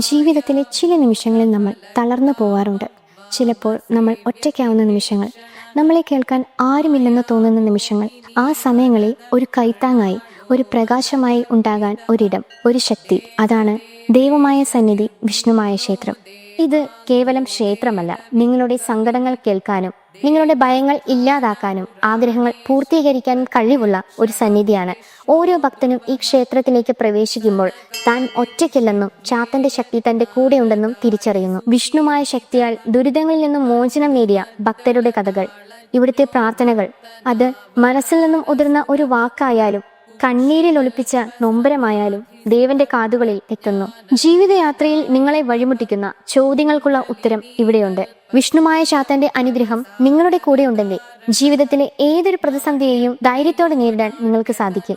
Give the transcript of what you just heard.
ജീവിതത്തിലെ ചില നിമിഷങ്ങളിൽ നമ്മൾ തളർന്നു പോവാറുണ്ട്. ചിലപ്പോൾ നമ്മൾ ഒറ്റയ്ക്കാവുന്ന നിമിഷങ്ങൾ നമ്മളെ കേൾക്കാൻ ആരുമില്ലെന്ന് തോന്നുന്ന നിമിഷങ്ങൾ ആ സമയങ്ങളിൽ ഒരു കൈത്താങ്ങായി ഒരു പ്രകാശമായി ഉണ്ടാകാൻ ഒരിടം ഒരു ശക്തി അതാണ് ദൈവമായ സന്നിധി വിഷ്ണുമായ ക്ഷേത്രം. ഇത് കേവലം ക്ഷേത്രമല്ല. നിങ്ങളുടെ സങ്കടങ്ങൾ കേൾക്കാനും നിങ്ങളുടെ ഭയങ്ങൾ ഇല്ലാതാക്കാനും ആഗ്രഹങ്ങൾ പൂർത്തീകരിക്കാനും കഴിവുള്ള ഒരു സന്നിധിയാണ്. ഓരോ ഭക്തനും ഈ ക്ഷേത്രത്തിലേക്ക് പ്രവേശിക്കുമ്പോൾ താൻ ഒറ്റയ്ക്കില്ലെന്നും ചാത്തന്റെ ശക്തി തന്റെ കൂടെയുണ്ടെന്നും തിരിച്ചറിയുന്നു. വിഷ്ണുമായ ശക്തിയാൽ ദുരിതങ്ങളിൽ നിന്നും മോചനം നേടിയ ഭക്തരുടെ കഥകൾ ഇവിടുത്തെ പ്രാർത്ഥനകൾ അത് മനസ്സിൽ നിന്നും ഉതിർന്ന ഒരു വാക്കായാലും കണ്ണീരിൽ ഒളിപ്പിച്ച നൊമ്പരമായാലും ദേവന്റെ കാതുകളിൽ എത്തുന്നു. ജീവിതയാത്രയിൽ നിങ്ങളെ വഴിമുട്ടിക്കുന്ന ചോദ്യങ്ങൾക്കുള്ള ഉത്തരം ഇവിടെയുണ്ട്. വിഷ്ണുമായ ശാത്തന്റെ അനുഗ്രഹം നിങ്ങളുടെ കൂടെ ഉണ്ടെങ്കിൽ ജീവിതത്തിലെ ഏതൊരു പ്രതിസന്ധിയെയും ധൈര്യത്തോടെ നേരിടാൻ നിങ്ങൾക്ക് സാധിക്കും.